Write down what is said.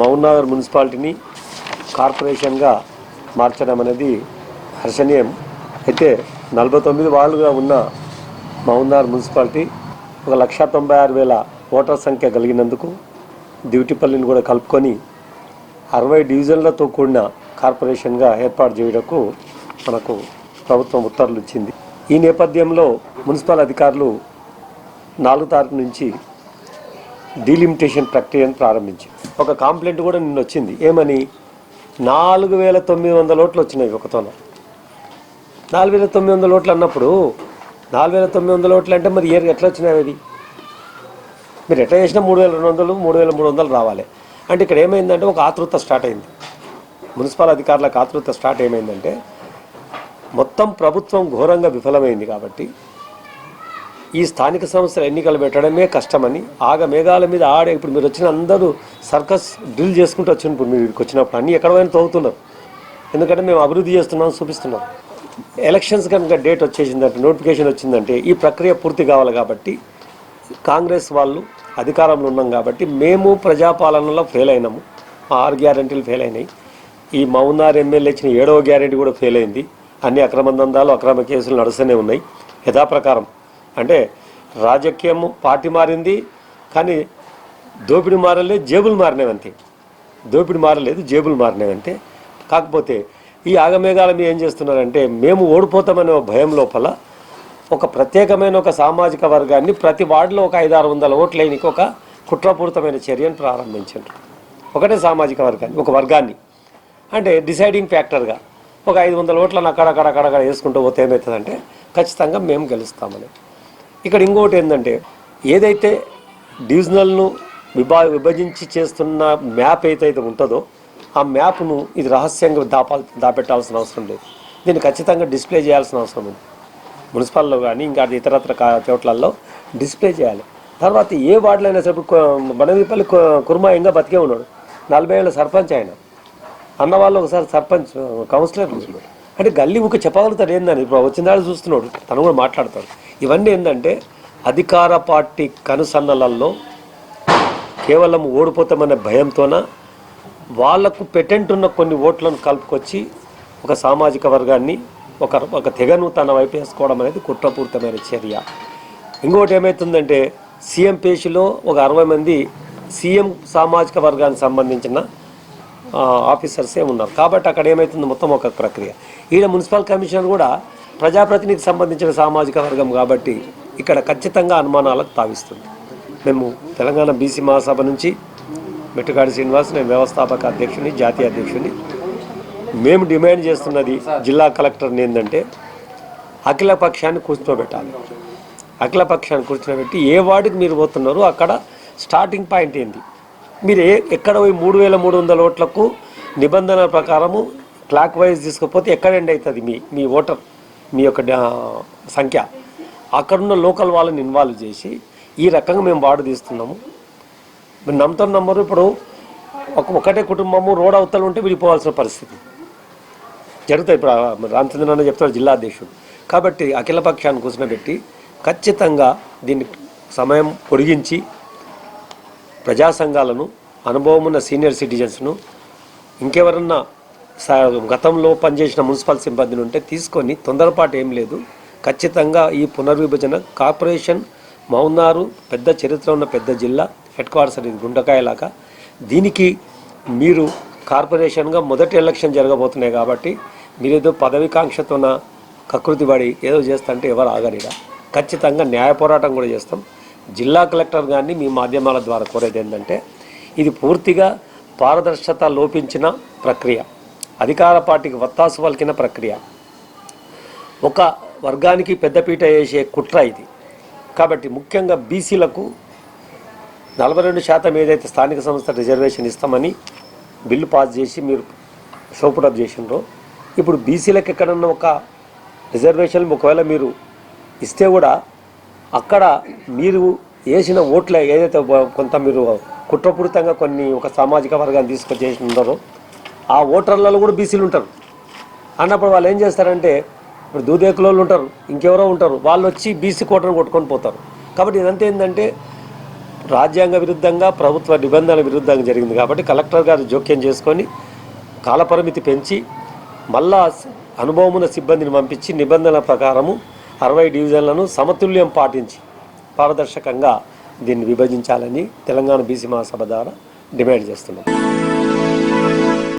మహబూబ్నగర్ మున్సిపాలిటీని కార్పొరేషన్గా మార్చడం అనేది హర్షణీయం. అయితే నలభై తొమ్మిది వార్డులుగా ఉన్న మహబూబ్నగర్ మున్సిపాలిటీ ఒక లక్ష తొంభై ఆరు వేల ఓటర్ సంఖ్య కలిగినందుకు డ్యూటీపల్లిని కూడా కలుపుకొని అరవై డివిజన్లతో కూడిన కార్పొరేషన్గా ఏర్పాటు చేయడకు మనకు ప్రభుత్వం ఉత్తర్వులు ఇచ్చింది. ఈ నేపథ్యంలో మున్సిపల్ అధికారులు నాలుగు తారీఖు నుంచి డీలిమిటేషన్ ప్రక్రియను ప్రారంభించింది ఒక కాంప్లైంట్ కూడా నిన్న వచ్చింది. ఏమని? నాలుగు వేల తొమ్మిది వందల ఓట్లు వచ్చినాయి ఒకతోన నాలుగు వేల తొమ్మిది వందల ఓట్లు అన్నప్పుడు నాలుగు వేల తొమ్మిది వందల ఓట్లు అంటే మరి ఇయర్ ఎట్లా వచ్చినాయి అది మీరు ఎట్లా చేసినా మూడు వేల రెండు వందలు మూడు వేల మూడు వందలు రావాలి. అంటే ఇక్కడ ఏమైందంటే ఒక ఆతృత స్టార్ట్ అయింది. మున్సిపల్ అధికారులకు ఆతృత స్టార్ట్ ఏమైందంటే మొత్తం ప్రభుత్వం ఘోరంగా విఫలమైంది కాబట్టి ఈ స్థానిక సంస్థల ఎన్నికలు పెట్టడమే కష్టమని ఆగ మేఘాల మీద ఆడే ఇప్పుడు మీరు వచ్చిన అందరూ సర్కస్ డ్రిల్ చేసుకుంటూ వచ్చిన ఇప్పుడు మీరు ఇక్కడికి వచ్చినప్పుడు అన్ని ఎక్కడ పోయినా తవ్వుతున్నారు. ఎందుకంటే మేము అభివృద్ధి చేస్తున్నాం చూపిస్తున్నాం. ఎలక్షన్స్ కనుక డేట్ వచ్చేసిందంటే నోటిఫికేషన్ వచ్చిందంటే ఈ ప్రక్రియ పూర్తి కావాలి కాబట్టి కాంగ్రెస్ వాళ్ళు అధికారంలో ఉన్నాం కాబట్టి మేము ప్రజాపాలనలో ఫెయిల్ అయినాము. మా ఆరు గ్యారంటీలు ఫెయిల్ అయినాయి. ఈ మౌనార్ ఎమ్మెల్యే ఇచ్చిన ఏడవ గ్యారెంటీ కూడా ఫెయిల్ అయింది. అన్ని అక్రమ దందాలు అక్రమ కేసులు నడుస్తూనే ఉన్నాయి. యథాప్రకారం అంటే రాజకీయము పార్టీ మారింది కానీ దోపిడి మారలేదు జేబులు మారినవి అంతే దోపిడి మారలేదు జేబులు మారినవి అంతే కాకపోతే ఈ ఆగమేఘాల మీద ఏం చేస్తున్నారంటే మేము ఓడిపోతామనే ఒక భయం లోపల ఒక ప్రత్యేకమైన ఒక సామాజిక వర్గాన్ని ప్రతి వార్డులో ఒక ఐదారు వందల ఓట్లైనకి ఒక కుట్రపూరితమైన చర్యను ప్రారంభించారు ఒకటే సామాజిక వర్గాన్ని ఒక వర్గాన్ని. అంటే డిసైడింగ్ ఫ్యాక్టర్గా ఒక ఐదు వందల ఓట్లను అక్కడక్కడ అక్కడక్కడ వేసుకుంటూ పోతే ఏమవుతుందంటే ఖచ్చితంగా మేము గెలుస్తామని. ఇక్కడ ఇంకొకటి ఏంటంటే ఏదైతే డివిజనల్ను విభా విభజించి చేస్తున్న మ్యాప్ ఏదైతే ఉంటుందో ఆ మ్యాప్ను ఇది రహస్యంగా దాపా దాపెట్టాల్సిన అవసరం లేదు. దీన్ని ఖచ్చితంగా డిస్ప్లే చేయాల్సిన అవసరం ఉంది. మున్సిపల్లో కానీ ఇంకా ఇతరత్ర చోట్లలో డిస్ప్లే చేయాలి. తర్వాత ఏ వార్డులో అయినా సరే ఇప్పుడు బనవీపల్లి కుర్మాయంగా బతికే ఉన్నాడు. నలభై ఏళ్ళ సర్పంచ్ ఆయన. అన్న వాళ్ళు ఒకసారి సర్పంచ్ కౌన్సిలర్ అంటే గల్లీ ఒక చెప్పగలుగుతాడు ఏందని ఇప్పుడు వచ్చిన చూస్తున్నాడు. తను కూడా మాట్లాడతాడు. ఇవన్నీ ఏంటంటే అధికార పార్టీ కనుసన్నలల్లో కేవలం ఓడిపోతామనే భయంతోన వాళ్ళకు పెటెంట్ ఉన్న కొన్ని ఓట్లను కలుపుకొచ్చి ఒక సామాజిక వర్గాన్ని ఒక ఒక తెగను తన వైపు వేసుకోవడం అనేది కుట్రపూరితమైన చర్య. ఇంకోటి ఏమవుతుందంటే సీఎం పేషిలో ఒక అరవై మంది సీఎం సామాజిక వర్గానికి సంబంధించిన ఆఫీసర్సే ఉన్నారు. కాబట్టి అక్కడ ఏమవుతుంది మొత్తం ఒక ప్రక్రియ. ఈడ మున్సిపల్ కమిషనర్ కూడా ప్రజాప్రతినిధికి సంబంధించిన సామాజిక వర్గం కాబట్టి ఇక్కడ ఖచ్చితంగా అనుమానాలకు తావిస్తుంది. మేము తెలంగాణ బీసీ మహాసభ నుంచి మెట్టుకాడి శ్రీనివాస్ నేను వ్యవస్థాపక అధ్యక్షుని జాతీయ అధ్యక్షుని మేము డిమాండ్ చేస్తున్నది జిల్లా కలెక్టర్ని ఏంటంటే అఖిల పక్షాన్ని కూర్చోబెట్టాలి. అఖిల పక్షాన్ని కూర్చోబెట్టి ఏ వార్డుకి మీరు పోతున్నారో అక్కడ స్టార్టింగ్ పాయింట్ ఏంది? మీరు ఏ ఎక్కడ పోయి మూడు వేల మూడు వందల ఓట్లకు నిబంధనల ప్రకారము క్లాక్ వైజ్ తీసుకుపోతే ఎక్కడ ఎండ్ అవుతుంది మీ మీ ఓటర్? మీ యొక్క సంఖ్య. అక్కడున్న లోకల్ వాళ్ళని ఇన్వాల్వ్ చేసి ఈ రకంగా మేము వాడు తీస్తున్నాము. మీరు నమ్ముతాం నమ్మరు. ఇప్పుడు ఒక ఒకటే కుటుంబము రోడ్ అవతల ఉంటే విడిపోవాల్సిన పరిస్థితి. జరుగుతాయి. ఇప్పుడు ఆ అన్న చెప్తాడు జిల్లా అధ్యక్షుడు. కాబట్టి అఖిలపక్షాన్ని కూర్చోబెట్టి ఖచ్చితంగా దీన్ని సమయం పొడిగించి ప్రజా సంఘాలను అనుభవం ఉన్న సీనియర్ సిటిజన్స్ను ఇంకెవరన్నా గతంలో పనిచేసిన మున్సిపల్ సిబ్బందిని ఉంటే తీసుకొని తొందరపాటు ఏం లేదు. ఖచ్చితంగా ఈ పునర్విభజన కార్పొరేషన్ మౌనారు పెద్ద చరిత్ర ఉన్న పెద్ద జిల్లా హెడ్ క్వార్టర్స్ అనేది గుండకాయలాగా. దీనికి మీరు కార్పొరేషన్గా మొదటి ఎలక్షన్ జరగబోతున్నాయి కాబట్టి మీరేదో పదవికాంక్షతోన కకృతి పడి ఏదో చేస్తంటే ఎవరు ఆగరిగా ఖచ్చితంగా న్యాయ పోరాటం కూడా చేస్తాం. జిల్లా కలెక్టర్ గారిని మీ మాధ్యమాల ద్వారా కోరేది ఏంటంటే ఇది పూర్తిగా పారదర్శకత లోపించిన ప్రక్రియ. అధికార పార్టీకి వత్తాసు పలికిన ప్రక్రియ. ఒక వర్గానికి పెద్దపీట వేసే కుట్ర ఇది. కాబట్టి ముఖ్యంగా బీసీలకు నలభై రెండు శాతం ఏదైతే స్థానిక సంస్థ రిజర్వేషన్ ఇస్తామని బిల్లు పాస్ చేసి మీరు సోపుటప్ చేసినారో ఇప్పుడు బీసీలకు ఎక్కడన్నా ఒక రిజర్వేషన్ ఒకవేళ మీరు ఇస్తే కూడా అక్కడ మీరు వేసిన ఓట్ల ఏదైతే కొంత మీరు కుట్రపూరితంగా కొన్ని ఒక సామాజిక వర్గాన్ని తీసుకొచ్చేసి ఉన్నారో ఆ ఓటర్లలో కూడా బీసీలు ఉంటారు. అన్నప్పుడు వాళ్ళు ఏం చేస్తారంటే ఇప్పుడు దూదేకులోళ్ళు ఉంటారు ఇంకెవరో ఉంటారు వాళ్ళు వచ్చి బీసీ కోటను కొట్టుకొని పోతారు. కాబట్టి ఇదంతా ఏంటంటే రాజ్యాంగ విరుద్ధంగా ప్రభుత్వ నిబంధనల విరుద్ధంగా జరిగింది కాబట్టి కలెక్టర్ గారు జోక్యం చేసుకొని కాలపరిమితి పెంచి మళ్ళా అనుభవం ఉన్న సిబ్బందిని పంపించి నిబంధనల ప్రకారము అరవై డివిజన్లను సమతుల్యం పాటించి పారదర్శకంగా దీన్ని విభజించాలని తెలంగాణ బీసీ మహాసభ ద్వారా డిమాండ్ చేస్తున్నాం.